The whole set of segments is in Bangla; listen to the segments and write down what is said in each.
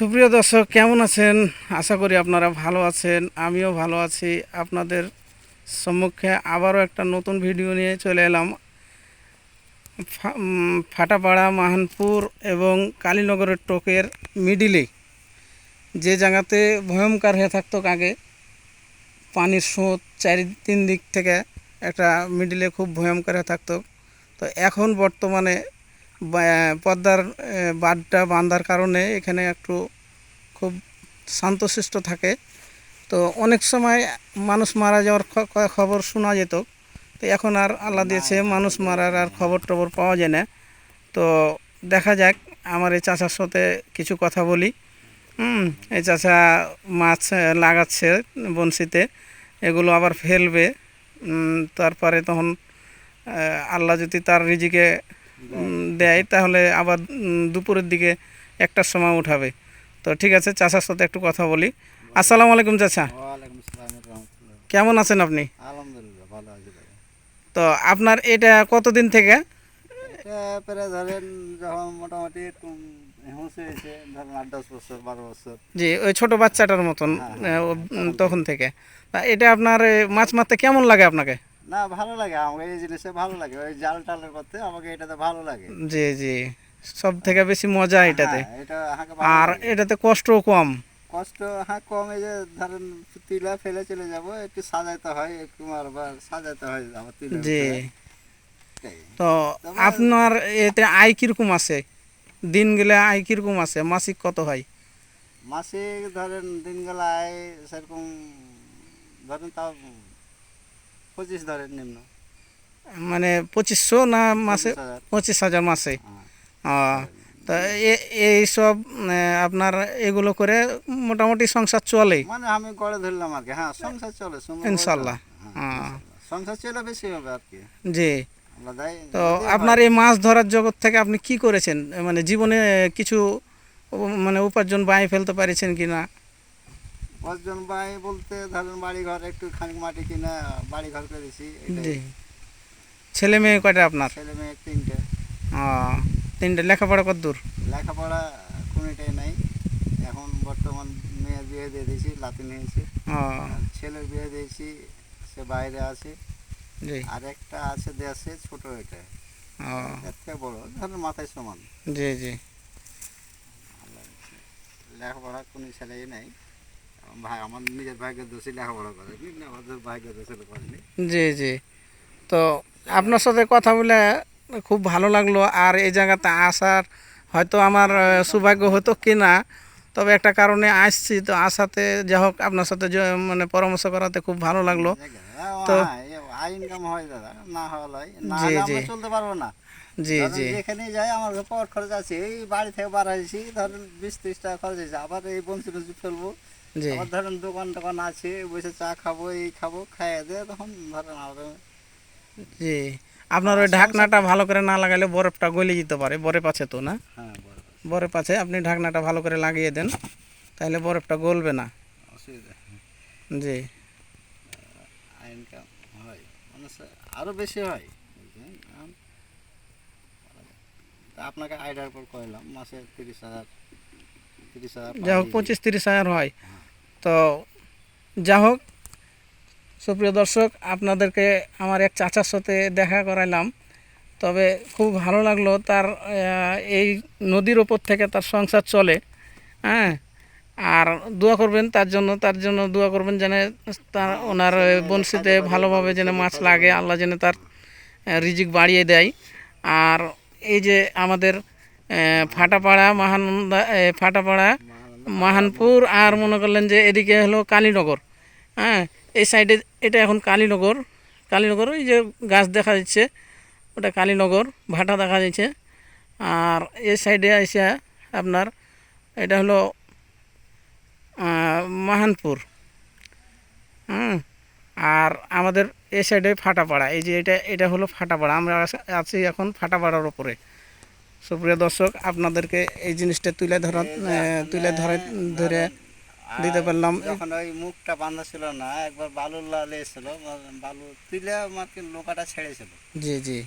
সুপ্রিয় দর্শক, কেমন আছেন? আশা করি আপনারা ভালো আছেন, আমিও ভালো আছি। আপনাদের সম্মুখে আবারও একটা নতুন ভিডিও নিয়ে চলে এলাম। ফাটাপাড়া, মাহানপুর এবং কালীনগরের টোকের মিডিলে। যে জায়গাতে ভয়ঙ্কর হয়ে থাকতো আগে, পানির স্রোত চারি তিন দিক থেকে একটা মিডিলে খুব ভয়ঙ্কর হয়ে থাকতো। তো এখন বর্তমানে পদ্মার বাঁধটা বাঁধার কারণে এখানে একটু খুব শান্তশিষ্ট থাকে। তো অনেক সময় মানুষ মারা যাওয়ার খবর শোনা যেত। তো এখন আর আল্লাহ দিয়েছে মানুষ মারার আর খবর টবর পাওয়া যায় না। তো দেখা যাক আমার এই চাচার সাথে কিছু কথা বলি। হুম এই চাচা মাছ লাগাচ্ছে বনশিতে এগুলো আবার ফেলবে। তারপরে তখন আল্লাহ যদি তার রিজিকে দেয় তাহলে আবার দুপুরের দিকে একটার সময় উঠাবে। তো ঠিক আছে চাচার সাথে একটু কথা বলি। আসসালামু আলাইকুম চাচা। কেমন আছেন আপনি? তো আপনার এটা কতদিন থেকে? জি ওই ছোট বাচ্চাটার মতন হ্যাঁ, ও, তখন থেকে। এটা আপনার মাছ মারতে কেমন লাগে আপনাকে? না ভালো লাগে আমাকে এই জিনিসে ভালো লাগে ওই জাল টালের করতে আমাকে এটাতে ভালো লাগে। জি জি সব থেকে বেশি মজা এটাতে। হ্যাঁ, এটা আমাকে আর এটাতে কষ্টও কম। কষ্ট হ্যাঁ কম এই যে ধরেন তিলা ফেলে চলে যাব একটু সাজাইতে হয় একটু আবার সাজাইতে হয় আবার তিলা জি। তো আপনার এতে আয় কীরকম আছে? দিন গেলে আয় কীরকম আছে? মাসিক কত হয়? মাসিক ধরেন দিন গেলে আয় সেরকম ধরেন তাও পঁচিশ ধরেন নিম্ন। মানে পঁচিশশো না মাসে? পঁচিশ হাজার। মাসে। হ্যাঁ। তা এ- এইসব আপনার এগুলো করে মোটামুটি সংসার চলে? মানে আমি গড়ে ধরলাম আর কি। হ্যাঁ সংসার চলে ইনশাল্লাহ। হ্যাঁ, হ্যাঁ। ইনশাল্লাহ। সংসার চলে বেশি হবে আর কি। জি। তো আপনার এই মাছ ধরার জগৎ থেকে আপনি কি করেছেন? মানে জীবনে কিছু মানে উপার্জন বাই ফেলতে পারেছেন কি না? পাঁচজন ভাই বলতে ধরেন বাড়ি ঘর একটু খানিক মাটি কিনা বাড়ি ঘর করেছি ছেলে মেয়ে কয়টা আপনার? ছেলে মেয়ে তিনটে। ও, তিনটে। লেখাপড়া কত দূর? লেখাপড়া কোনোটাই নাই। এখন বর্তমান মেয়ের বিয়ে দিয়ে দিয়েছি লাতি নিয়েছি ও, ছেলের বিয়ে দিয়েছি সে বাইরে আছে। জি। আর একটা আছে দেশে ছোট এটা। বড় ধরেন মাথায় সমান। জি জি। লেখাপড়া কোনো ছেলেই নাই। ভাই আমার নিজের দোষী লেখাপড়া করে। আমাদের ভাগ্যের দোষে করেনি। জি জি। তো আপনার সাথে কথা বলে খুব ভালো লাগল। আর এই জায়গাতে আসার হয়তো আমার সৌভাগ্য হতো কি না তবে একটা কারণে আসছি। তো আসাতে যা হোক আপনার সাথে মানে পরামর্শ করাতে খুব ভালো লাগল। তো- ইনকাম হয় দাদা না। আমরা চলতে পারব না। জি জি। যেখানে যাই আমার পর খরচ আছে এই বাড়ি থেকে বার হয়েছি ধরেন বিশ ত্রিশ টাকা খরচ হয়েছে। আবার এই বঞ্চি টঞ্চি ফেলব। আবার ধরেন দোকান টোকান আছে বসে চা খাব এই খাব খাইয়ে দিয়ে তখন ধরেন জি। আপনার ওই ঢাকনাটা ভালো করে না লাগালে বরফটা গলে যেতে পারে বরফ আছে তো না? হ্যাঁ বরফ আছে। আপনি ঢাকনাটা ভালো করে লাগিয়ে দেন তাহলে বরফটা গলবে না। জি। ইনকাম হয় মানে সে- আরও বেশি হয়। আপনাকে আইডিয়ার পর কইলাম মাসে তিরিশ হাজার। যা হোক পঁচিশ তিরিশ হাজার হয়। তো যা হোক সুপ্রিয় দর্শক আপনাদেরকে আমার এক চাচার সাথে দেখা করাইলাম। তবে খুব ভালো লাগল তার এই নদীর ওপর থেকে তার সংসার চলে। হ্যাঁ আর দোয়া করবেন তার জন্য তার জন্য দোয়া করবেন যেন তার ওনার বংশীতে ভালোভাবে যেন মাছ লাগে আল্লাহ যেন তার রিজিক বাড়িয়ে দেয়। আর এই যে আমাদের ফাটাপাড়া, মহানন্দা ফাটাপাড়া, মাহানপুর, আর মনে করলেন যে এদিকে হলো কালীনগর। হ্যাঁ এই সাইডে এটা এখন কালীনগর। কালীনগর, ওই যে গাছ দেখা যাচ্ছে, ওটা কালীনগর, ভাটা দেখা যাচ্ছে। আর এই সাইডে এসে আপনার এটা হলো মাহানপুর। হুম, আর আমাদের এই সাইডে ফাটাপাড়া, এই যে এটা এটা হলো ফাটাপাড়া। আমরা আছি এখন ফাটাপাড়ার ওপরে সুপ্রিয় দর্শক আপনাদেরকে এই জিনিসটা তুলে ধরা তুলে ধরে ধরে দিতে পারলাম। যখন ওই মুখটা বাঁধা ছিল না একবার বালু লালে এসেছিল বালু তুলে আমাকে নৌকাটা ছেড়েছিল। জি জি।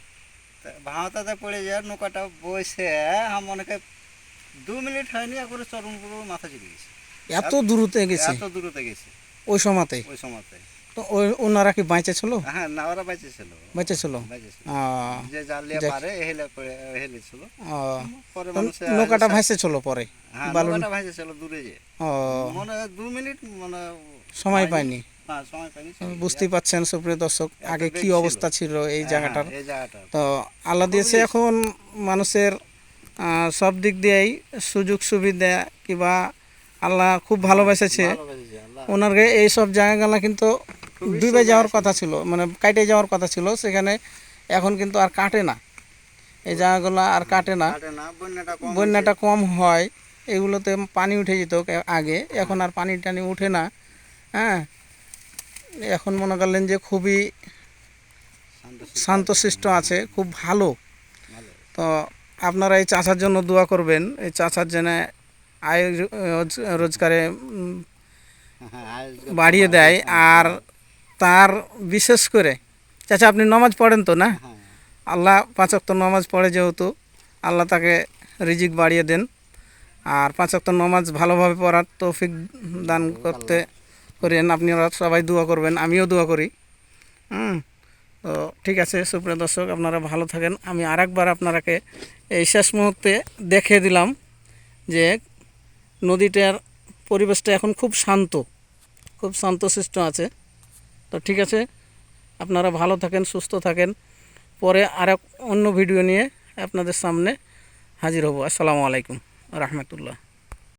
তা ভাঁওতাতে পড়ে যায় নৌকাটা বসে আমার মনে দু মিনিট হয়নি একবারে চরম পুরো মাথা চলে গেছে। এত দূরতে গেছে? এত দূরতে গেছে। ওই সময়তে? ওই সময়তে। তো ওনারা কি বাইচে ছিল হ্যাঁ না ওরা ছিল ছিল যে জালিয়া পারে হেলে হেলে ছিল। পরে মানুষে নৌকাটা ভাসে ছিল পরে? হ্যাঁ নৌকাটা ছিল দূরে যে। ও। মনে হয় দু মিনিট মানে সময় হয়নি। পাইনি। না সময় পাইনি চলে গেছে। বুঝতেই পাচ্ছেন সুপ্রিয় দর্শক আগে কি অবস্থা ছিল এই হ্যাঁ, জায়গাটার তো আল্লাহ দিয়েছে এখন মানুষের সব দিক দিয়েই সুযোগ সুবিধা কিংবা আল্লাহ খুব ভালোবেসেছে। ওনার এই সব জায়গাগুলো কিন্তু ডুবে যাওয়ার কথা ছিল মানে কাটে যাওয়ার কথা ছিল সেখানে এখন কিন্তু আর কাটে না। এই জায়গাগুলো আর কাটে না। বন্যাটা কম হয় এগুলোতে পানি উঠে যেত আগে এখন আর পানি টানি উঠে না হ্যাঁ। এখন মনে করলেন যে খুবই শান্তশিষ্ট আছে খুব ভালো। তো আপনারা এই চাষার জন্য দোয়া করবেন এই চাষার যেন আয় রোজ- রোজগারে হ্যাঁ, বাড়িয়ে দেয় আর তার বিশেষ করে চাচা আপনি নমাজ পড়েন তো না? হ্যাঁ। আল্লাহ পাঁচক্ত নমাজ পড়ে যেহেতু আল্লাহ তাকে রিজিক বাড়িয়ে দেন। আর পাঁচক্ত নমাজ ভালোভাবে পড়ার তৌফিক দান করতে করেন। আপনারা সবাই দোয়া করবেন আমিও দোয়া করি। হুম তো ঠিক আছে সুপ্রিয় দর্শক আপনারা ভালো থাকেন। আমি আরেকবার আপনারাকে এই শেষ মুহূর্তে দেখে দিলাম যে নদীটার পরিবেশটা এখন খুব শান্ত খুব শান্তশিষ্ট আছে। তো ঠিক আছে, আপনারা ভালো থাকেন, সুস্থ থাকেন। পরে আর অন্য ভিডিও নিয়ে আপনাদের সামনে হাজির হব। আসসালামু আলাইকুম, রহমতুল্লাহ।